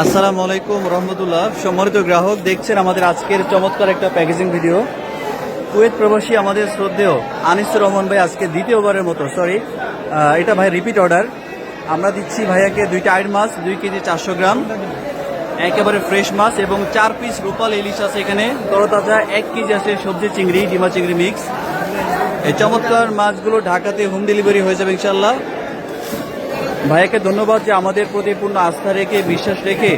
আসসালামু আলাইকুম রহমতুল্লাহ। সম্মানিত গ্রাহক, দেখছেন আমাদের আজকের চমৎকার একটা প্যাকেজিং ভিডিও কুয়েত প্রবাসী আমাদের শ্রদ্ধেয় আনিসুর রহমান ভাই আজকে দ্বিতীয়বারের মতো সরি এটা ভাই রিপিট অর্ডার আমরা দিচ্ছি ভাইয়াকে দুইটা আইড মাছ, দুই কেজি চারশো গ্রাম। একেবারে ফ্রেশ মাছ এবং চার পিস রূপাল ইলিশ আছে এখানে। তরতাজা এক কেজি আছে সবজি চিংড়ি, ডিমা চিংড়ি মিক্স এই চমৎকার মাছগুলো ঢাকাতে হোম ডেলিভারি হয়ে যাবে ইনশাল্লাহ ভাইয়াকে ধন্যবাদ যে আমাদের প্রতি পূর্ণ আস্থা রেখে, বিশ্বাস রেখে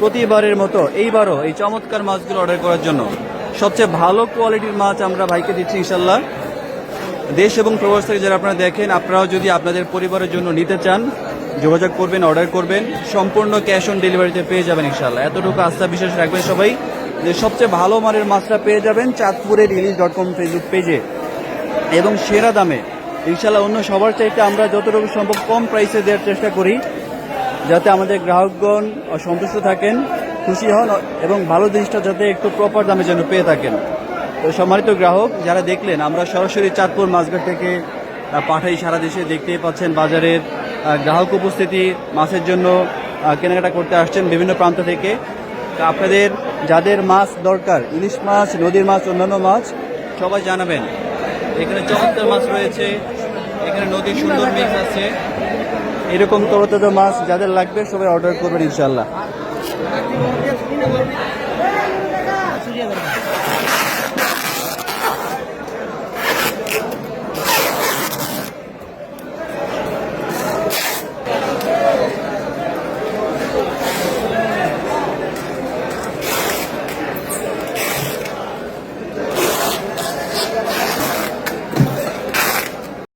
প্রতিবারের মতো এইবারও এই চমৎকার মাছগুলো অর্ডার করার জন্য সবচেয়ে ভালো কোয়ালিটির মাছ আমরা ভাইকে দিচ্ছি ইনশাল্লাহ দেশ এবং প্রবাস থেকে যারা আপনারা দেখেন, আপনারাও যদি আপনাদের পরিবারের জন্য নিতে চান, যোগাযোগ করবেন অর্ডার করবেন, সম্পূর্ণ ক্যাশ অন ডেলিভারিতে পেয়ে যাবেন ইনশাল্লাহ এতটুকু আস্থা, বিশ্বাস রাখবেন সবাই যে সবচেয়ে ভালো মানের মাছটা পেয়ে যাবেন চাঁদপুরের ইলিশ ডট কম ফেসবুক পেজে এবং সেরা দামে ইনশাল্লাহ অন্য সবার চাইতে আমরা যতটুকু সম্ভব কম প্রাইসে দেওয়ার চেষ্টা করি, যাতে আমাদের গ্রাহকগণ সন্তুষ্ট থাকেন, খুশি হন এবং ভালো জিনিসটা যাতে একটু প্রপার দামে যেন পেয়ে থাকেন। তো সম্মানিত গ্রাহক, যারা দেখলেন, আমরা সরাসরি চাঁদপুর মাছঘাট থেকে পাঠাই সারা দেশে দেখতেই পাচ্ছেন বাজারের গ্রাহক উপস্থিতি মাছের জন্য কেনাকাটা করতে আসছেন বিভিন্ন প্রান্ত থেকে। তো আপনাদের, যাদের মাছ দরকার, ইলিশ মাছ, নদীর মাছ, অন্যান্য মাছ, সবাই জানাবেন। এখানে চমৎকার মাছ রয়েছে। এখানে নদীর সুন্দর মেঘ আছে। এরকম তরতাজা মাছ যাদের লাগবে সবাই অর্ডার করবেন ইনশাল্লাহ